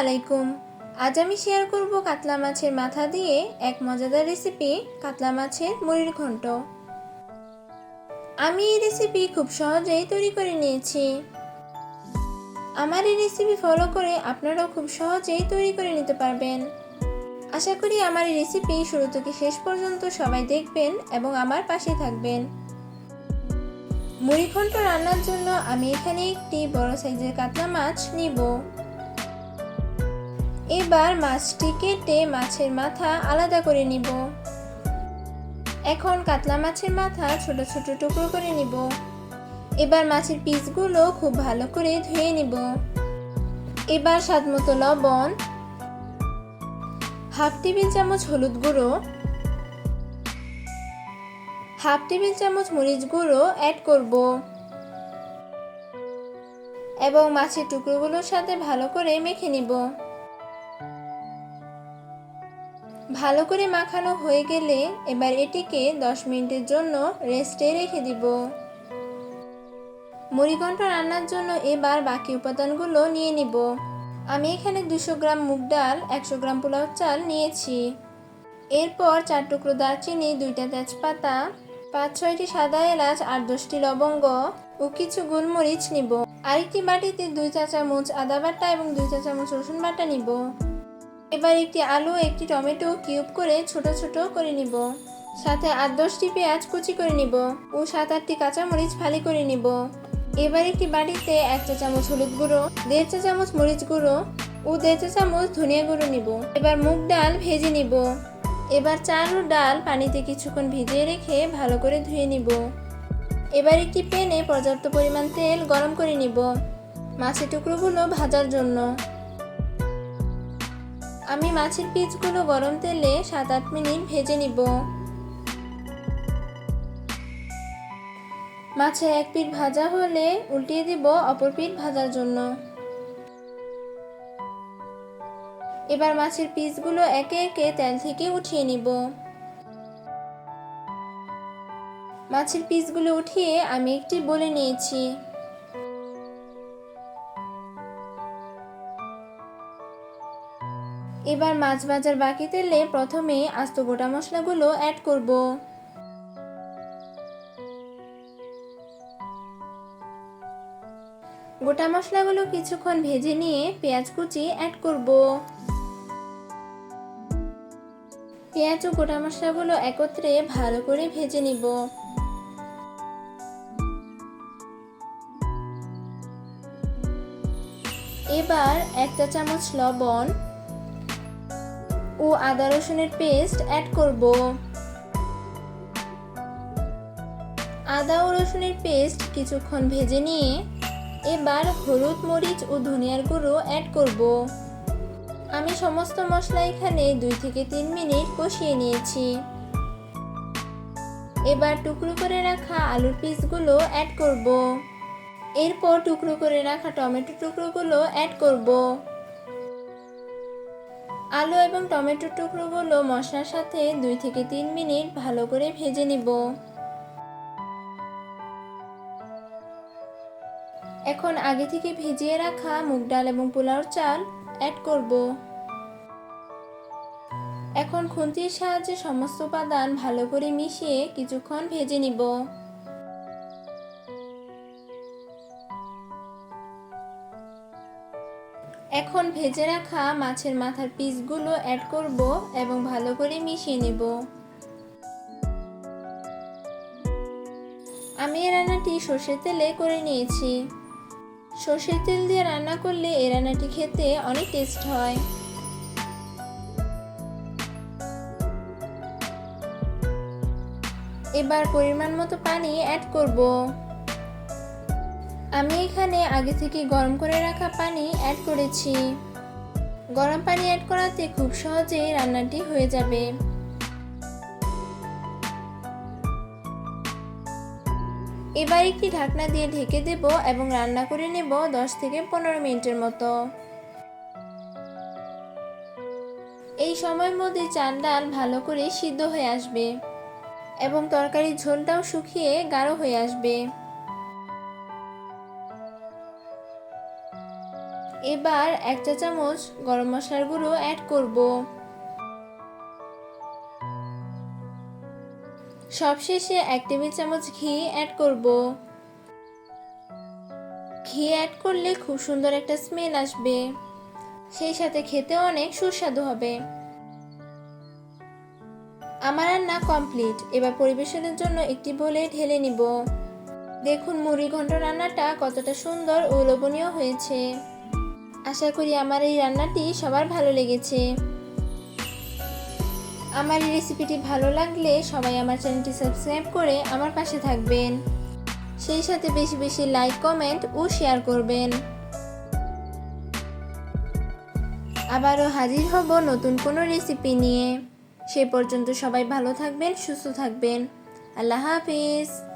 আলাইকুম। আজ আমি শেয়ার করব কাতলা মাছের মাথা দিয়ে এক মজাদার রেসিপি কাতলা মাছের মুড়ির ঘন্ট। আমি এই রেসিপি খুব সহজেই তৈরি করে নিয়েছি। আমার এই রেসিপি ফলো করে আপনারাও খুব সহজেই তৈরি করে নিতে পারবেন। আশা করি আমার এই রেসিপি শুরু থেকে শেষ পর্যন্ত সবাই দেখবেন এবং আমার পাশে থাকবেন। মুড়িঘণ্ট রান্নার জন্য আমি এখানে একটি বড় সাইজের কাতলা মাছ নিব। এবার মাছটি কেটে মাছের মাথা আলাদা করে নিব। এখন কাতলা মাছের মাথা ছোট ছোট টুকরো করে নিব। এবার মাছের পিসগুলো খুব ভালো করে ধুয়ে নিব। এবার স্বাদ মতো লবণ, হাফ টেবিল চামচ হলুদ গুঁড়ো, হাফ টেবিল চামচ মরিচ গুঁড়ো অ্যাড করব। এবং মাছের টুকরোগুলোর সাথে ভালো করে মেখে নিব। ভালো করে মাখানো হয়ে গেলে এবার এটিকে 10 মিনিটের জন্য রেস্টে রেখে দিব। মুড়িঘণ্ট রান্নার জন্য এবার বাকি উপাদানগুলো নিয়ে নিব। আমি এখানে দুশো গ্রাম মুগ ডাল, একশো গ্রাম পোলাও চাল নিয়েছি। এরপর চার টুকরো দারচিনি, দুইটা তেজপাতা, পাঁচ, ছয়টি সাদা এলাচ, আর দশটি লবঙ্গ ও কিছু গোলমরিচ নিব। আরেকটি বাটিতে দুই চা চামচ আদা বাটা এবং দুই চা চামচ রসুন বাটা নিব। এবার একটি আলু, একটি টমেটো কিউব করে ছোট ছোট করে নিব। সাথে আট দশটি পেঁয়াজ কুচি করে নিব ও সাত আটটি কাঁচামরিচ ফালি করে নিব। এবার একটি বাটিতে এক চা চামচ হলুদ গুঁড়ো, দেড় চা চামচ মরিচ গুঁড়ো ও দেড় চা চামচ ধনিয়া গুঁড়ো নিব। এবার মুগ ডাল ভেজে নিব। এবার চাল ও ডাল পানিতে কিছুক্ষণ ভিজিয়ে রেখে ভালো করে ধুয়ে নিব। এবার একটি প্যানে পর্যাপ্ত পরিমাণ তেল গরম করে নিব। মাছের টুকরোগুলো ভাজার জন্য। আমি মাছের পিসগুলো গরম তেলে সাত আট মিনিট ভেজে নিব। মাছে এক পিঠ ভাজা হলে উল্টিয়ে দিব অপর পিঠ ভাজার জন্য। এবার মাছের পিসগুলো একে একে তেল থেকে উঠিয়ে নিব। মাছের পিসগুলো উঠিয়ে আমি একটি বলে নিয়েছি। এবার মাছ ভাজার বাকি তেলে প্রথমে আস্ত গোটা মশলাগুলো অ্যাড করব। গোটা মশলাগুলো কিছুক্ষণ ভেজে নিয়ে পেঁয়াজ কুচি অ্যাড করব। পেঁয়াজ ও গোটা মশলাগুলো একত্রে ভালো করে ভেজে নিব। এবার একটা চামচ লবণ ও আদা রসুনের পেস্ট অ্যাড করব। আদা ও রসুনের পেস্ট কিছুক্ষণ ভেজে নিয়ে এবার হলুদ, মরিচ ও ধনিয়ার গুঁড়ো অ্যাড করব। আমি সমস্ত মশলা এখানে দুই থেকে তিন মিনিট কষিয়ে নিয়েছি। এবার টুকরো করে রাখা আলুর পিসগুলো অ্যাড করব। এরপর টুকরো করে রাখা টমেটো টুকরোগুলো অ্যাড করব। আলু এবং টমেটো টুকরোগুলো মশলার সাথে দুই থেকে তিন মিনিট ভালো করে ভেজে নিব। এখন আগে থেকে ভিজিয়ে রাখা মুগ ডাল এবং পোলাওর চাল অ্যাড করব। এখন খুন্তির সাহায্যে সমস্ত উপাদান ভালো করে মিশিয়ে কিছুক্ষণ ভেজে নিব। এখন ভেজে রাখা মাছের মাথার পিসগুলো অ্যাড করব এবং ভালো করে মিশিয়ে নেব। আমি এই রান্নাটি সর্ষের তেলে করে নিয়েছি। সর্ষের তেল দিয়ে রান্না করলে এই রান্নাটি খেতে অনেক টেস্ট হয়। এবার পরিমাণ মতো পানি অ্যাড করব। আমি এখানে আগে থেকে গরম করে রাখা পানি অ্যাড করেছি। গরম পানি অ্যাড করাতে খুব সহজেই রান্নাটি হয়ে যাবে। এবার একটি ঢাকনা দিয়ে ঢেকে দেব এবং রান্না করে নেব দশ থেকে পনেরো মিনিটের মতো। এই সময়ের মধ্যে চাল ডাল ভালো করে সিদ্ধ হয়ে আসবে এবং তরকারির ঝোলটাও শুকিয়ে গাঢ় হয়ে আসবে। এবার এক চা চামচ গরম মশলার গুঁড়ো অ্যাড করব। সবশেষে এক টেবিল চামচ ঘি অ্যাড করব। ঘি অ্যাড করলে খুব সুন্দর একটা স্মেল আসবে। সেই সাথে খেতে অনেক সুস্বাদু হবে। আমার রান্না কমপ্লিট এবার পরিবেশনের জন্য একটি বলে ঢেলে নিব। দেখুন মুড়ি ঘন্ট রান্নাটা কতটা সুন্দর ও লোভনীয় হয়েছে। আশা করি আমার এই রান্নাটি সবার ভালো লেগেছে। আমার এই রেসিপিটি ভালো লাগলে সবাই আমার চ্যানেলটি সাবস্ক্রাইব করে আমার পাশে থাকবেন। সেই সাথে বেশি বেশি লাইক কমেন্ট ও শেয়ার করবেন। আবারও হাজির হব নতুন কোনো রেসিপি নিয়ে। সে পর্যন্ত সবাই ভালো থাকবেন, সুস্থ থাকবেন। আল্লাহ হাফিজ।